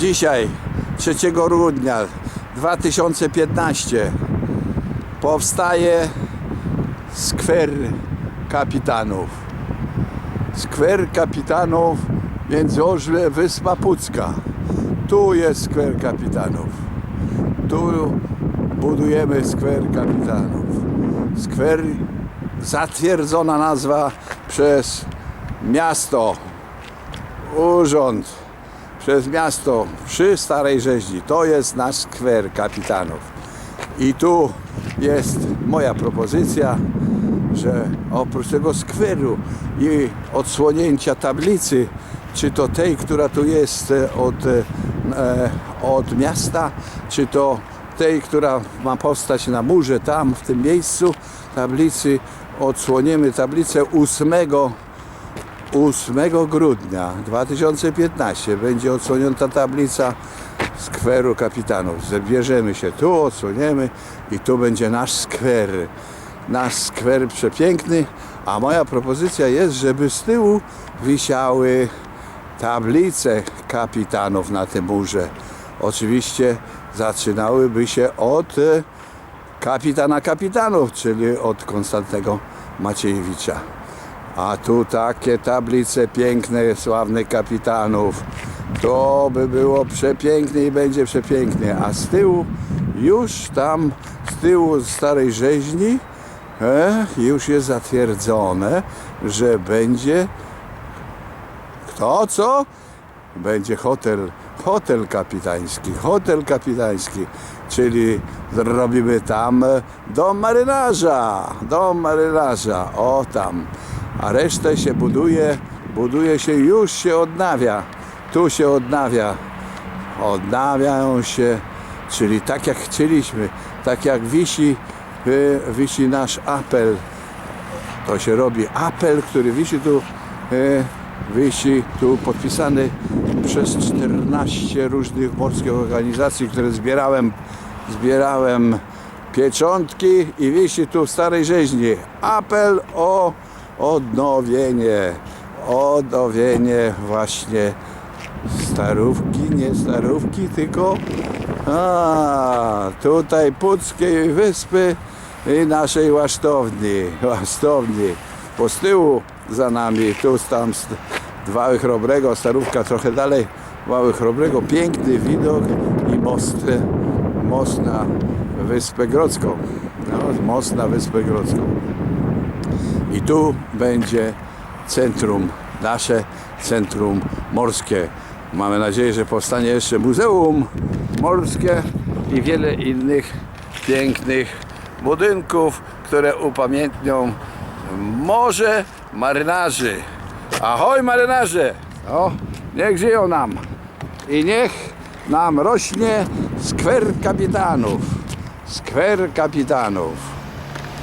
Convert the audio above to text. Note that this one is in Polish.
Dzisiaj, 3 grudnia 2015, powstaje skwer kapitanów. Skwer kapitanów w Międzyodrze Wyspa Pucka. Tu jest skwer kapitanów. Tu budujemy skwer kapitanów. Skwer zatwierdzona nazwa przez miasto, urząd, przez miasto przy Starej Rzeźni. To jest nasz skwer kapitanów. I tu jest moja propozycja, że oprócz tego skweru i odsłonięcia tablicy, czy to tej, która tu jest e, od, e, od miasta, czy to tej, która ma powstać na murze, tam w tym miejscu tablicy, odsłoniemy tablicę 8 8 grudnia 2015 będzie odsłonięta tablica skweru kapitanów. Zabierzemy się tu, odsłoniemy i tu będzie nasz skwer. Nasz skwer przepiękny, a moja propozycja jest, żeby z tyłu wisiały tablice kapitanów na tym murze. Oczywiście zaczynałyby się od e, kapitana kapitanów, czyli od Konstantego Maciejewicza. A tu takie tablice piękne, sławnych kapitanów. To by było przepięknie i będzie przepięknie. A z tyłu, już tam, z tyłu starej rzeźni, e, już jest zatwierdzone, że będzie kto co? Będzie hotel, hotel kapitański, hotel kapitański, czyli zrobimy tam dom marynarza, dom marynarza, o tam. A resztę się buduje, buduje się, już się odnawia, tu się odnawia, odnawiają się, czyli tak jak chcieliśmy, tak jak wisi, y, wisi nasz apel, to się robi apel, który wisi tu, e, wisi tu podpisany przez 14 różnych morskich organizacji, które zbierałem, zbierałem pieczątki i wisi tu w Starej Rzeźni. Apel o odnowienie, odnowienie właśnie starówki, nie starówki, tylko a, tutaj Puckiej Wyspy i naszej łasztowni, łasztowni. Po z tyłu za nami, tu tam z Wały Chrobrego, starówka trochę dalej, Wały Chrobrego, piękny widok i most, most na Wyspę Grodzką. No, most na Wyspę Grodzką. I tu będzie centrum, nasze centrum morskie. Mamy nadzieję, że powstanie jeszcze muzeum morskie i wiele innych pięknych budynków, które upamiętnią morze marynarzy. Ahoj marynarze! O, niech żyją nam i niech nam rośnie skwer kapitanów. Skwer kapitanów.